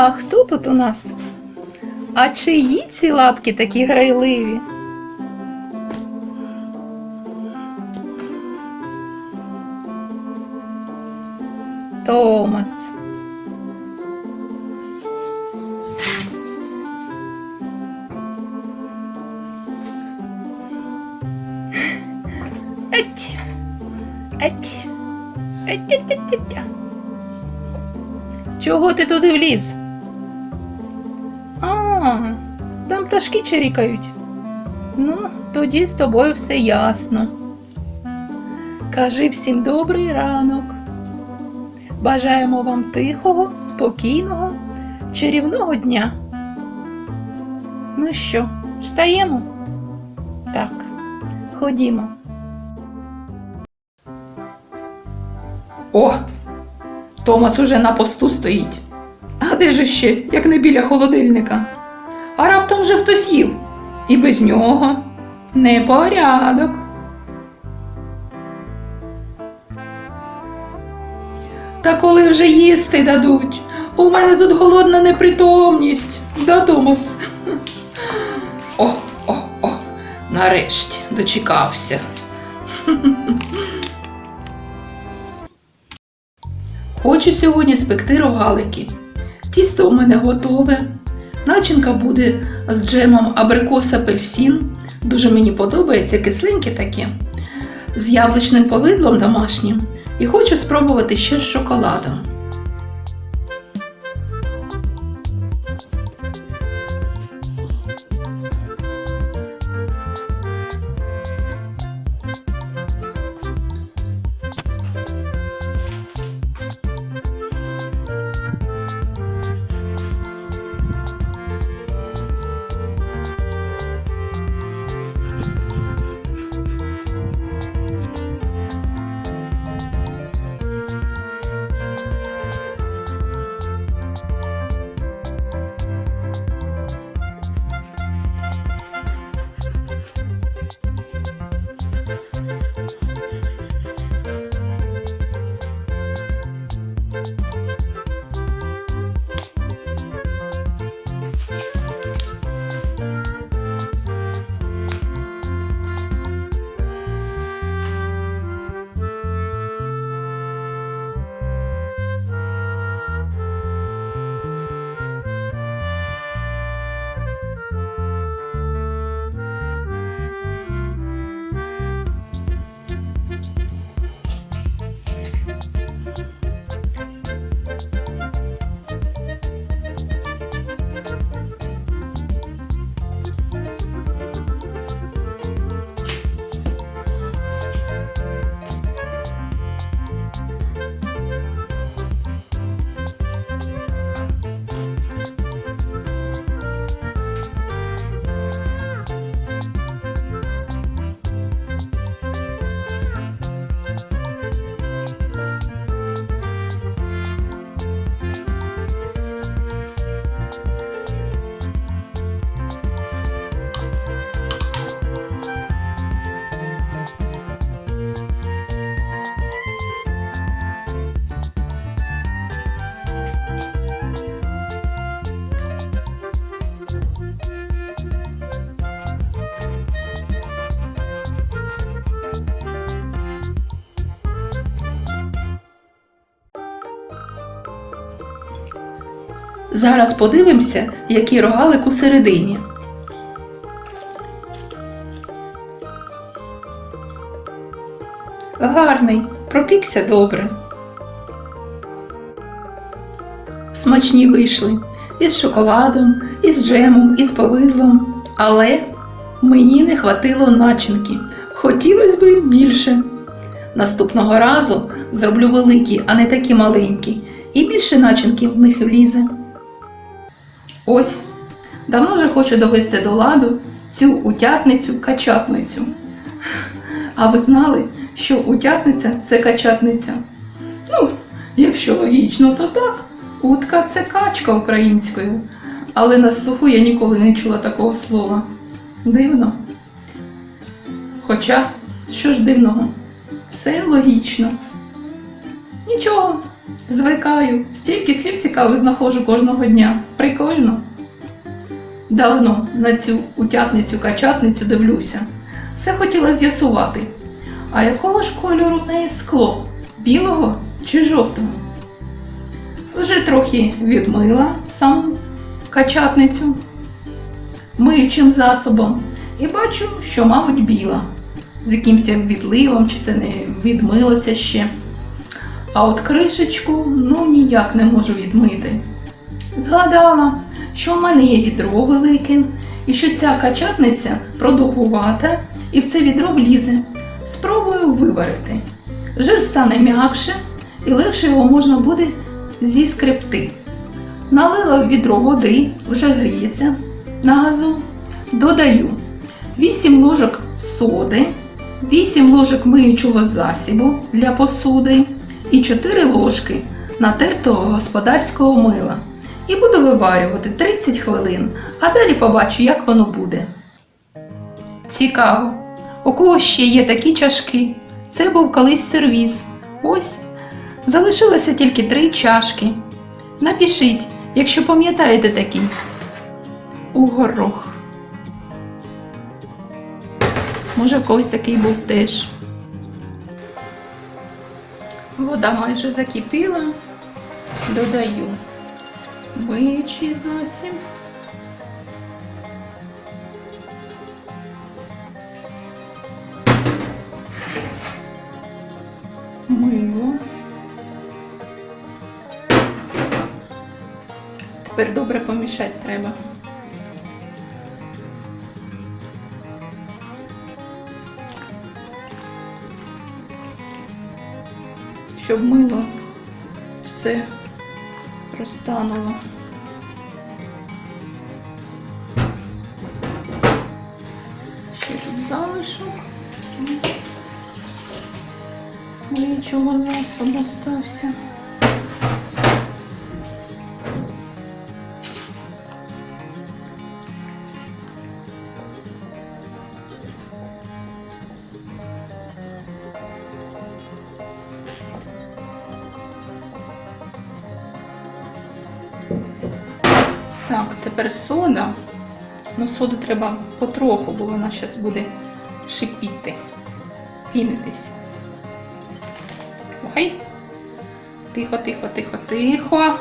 А хто тут у нас? А чиї ці лапки такі грайливі? Томас. Еть. Еть. Еть. Чого ти туди вліз? Пташки чирікають. Ну, тоді з тобою все ясно. Кажи всім добрий ранок. Бажаємо вам тихого, спокійного, чарівного дня. Ну що, встаємо? Так, ходімо. О, Томас уже на посту стоїть. А де ж ще, як не біля холодильника? А раптом вже хтось їв. І без нього непорядок. Та коли вже їсти дадуть? У мене тут голодна непритомність. Да, Томас? О, о, о, нарешті дочекався. Хочу сьогодні спекти рогалики. Тісто у мене готове. Начинка буде з джемом абрикос апельсин. Дуже мені подобається кисленьке таке. З яблучним повидлом домашнім. І хочу спробувати ще з шоколадом. Зараз подивимося, який рогалик у середині. Гарний, пропікся добре. Смачні вийшли із шоколадом, із джемом, із повидлом, але мені не хватило начинки. Хотілося б більше. Наступного разу зроблю великі, а не такі маленькі, і більше начинки в них влізе. Ось, давно вже хочу довести до ладу цю утятницю качатницю. А ви знали, що утятниця це качатниця? Ну, якщо логічно, то так. Утка це качка українською. Але на слуху я ніколи не чула такого слова. Дивно. Хоча, що ж дивного, все логічно. Нічого, Звикаю, стільки слів цікавих знаходжу кожного дня. Прикольно. Давно на цю утятницю-качатницю дивлюся. Все хотіла з'ясувати. А якого ж кольору в неї скло? Білого чи жовтого? Вже трохи відмила саму качатницю миючим засобом і бачу, що, мабуть, біла. З якимось відливом, чи це не відмилося ще. А от кришечку ну ніяк не можу відмити. Згадала, що в мене є відро велике, і що ця качатниця продовгувата і в це відро влізе. Спробую виварити. Жир стане м'якше і легше його можна буде зіскребти. Налила в відро води, вже гріється на газу. Додаю 8 ложок соди, 8 ложок миючого засібу для посуди і 4 ложки натертого господарського мила. І буду виварювати 30 хвилин, а далі побачу, як воно буде. Цікаво, у кого ще є такі чашки? Це був колись сервіз. Ось залишилося тільки три чашки. Напишіть, якщо пам'ятаєте такий. У горох. Може, в когось такий був теж. Вода майже закипіла. Додаю миючий засіб. Мило. Тепер добре помішати треба. Щоб мило все розтануло. Ще тут залишок. Нічого засобу стався. Так, тепер сода. Ну, соду треба потроху, бо вона зараз буде шипіти, пінитись. Ой. Тихо, тихо, тихо, тихо.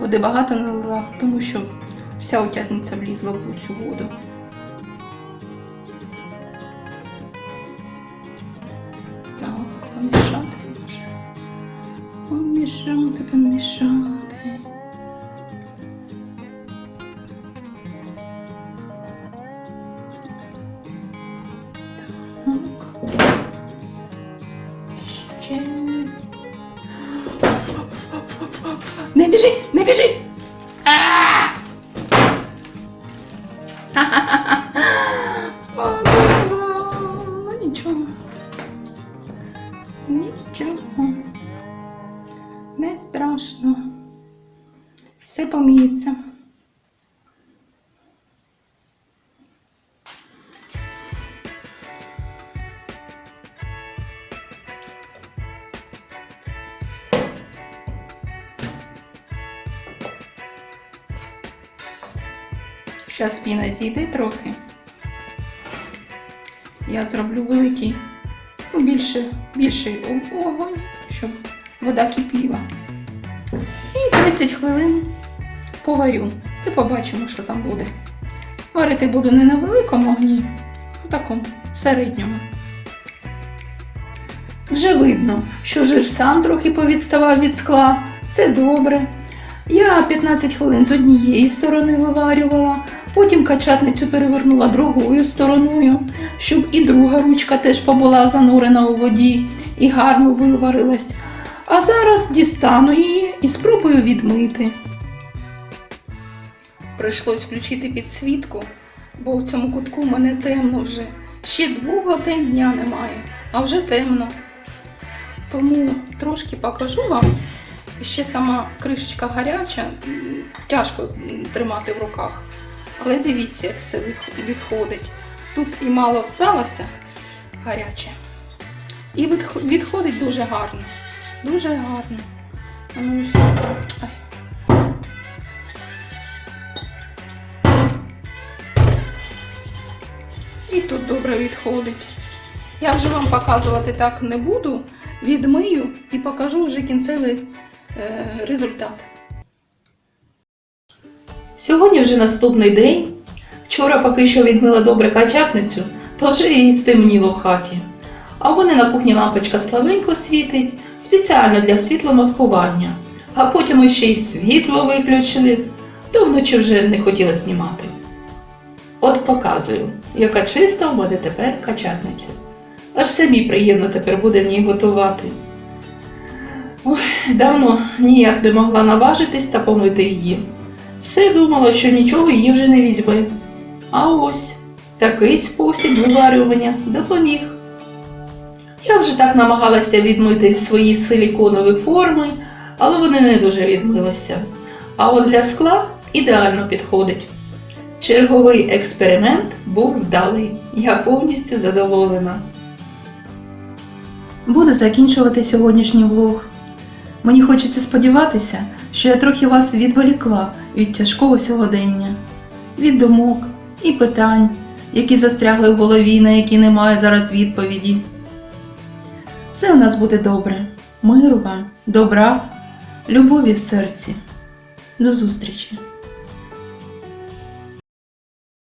Води багато налила, тому що вся утятниця влізла в цю воду. Так, помішати може. Помішати, помішати. Так. Ще. Не біжи, не біжи! А! Подумала. Зараз піна зійде трохи. Я зроблю великий, ну, більше, більший огонь, щоб вода кипіла. І 30 хвилин поварю і побачимо, що там буде. Варити буду не на великому огні, а такому середньому. Вже видно, що жир сам трохи повідставав від скла. Це добре. Я 15 хвилин з однієї сторони виварювала, потім качатницю перевернула другою стороною, щоб і друга ручка теж побула занурена у воді і гарно виварилась. А зараз дістану її і спробую відмити. Прийшлось включити підсвітку, бо в цьому кутку в мене темно вже. Ще двох годин дня немає, а вже темно. Тому трошки покажу вам. Ще сама кришечка гаряча, тяжко тримати в руках. Але дивіться, як все відходить. Тут і мало сталося гаряче. І відходить дуже гарно. Дуже гарно. Ну. І тут добре відходить. Я вже вам показувати так не буду. Відмию і покажу вже кінцевий е, результат. Сьогодні вже наступний день. Вчора поки що відмила добре качатницю, то вже і стемніло в хаті. А в мене на кухні лампочка слабенько світить, спеціально для світломаскування. А потім ще й світло виключили, то вночі вже не хотіла знімати. От показую, яка чиста в мене тепер качатниця. Аж самі приємно тепер буде в ній готувати. Ой, давно ніяк не могла наважитись та помити її. Все думала, що нічого її вже не візьме. А ось такий спосіб виварювання допоміг. Я вже так намагалася відмити свої силіконові форми, але вони не дуже відмилися. А от для скла ідеально підходить. Черговий експеримент був вдалий. Я повністю задоволена. Буду закінчувати сьогоднішній влог. Мені хочеться сподіватися, що я трохи вас відволікла від тяжкого сьогодення, від думок і питань, які застрягли в голові, на які немає зараз відповіді. Все у нас буде добре. Миру вам, добра, любові в серці. До зустрічі!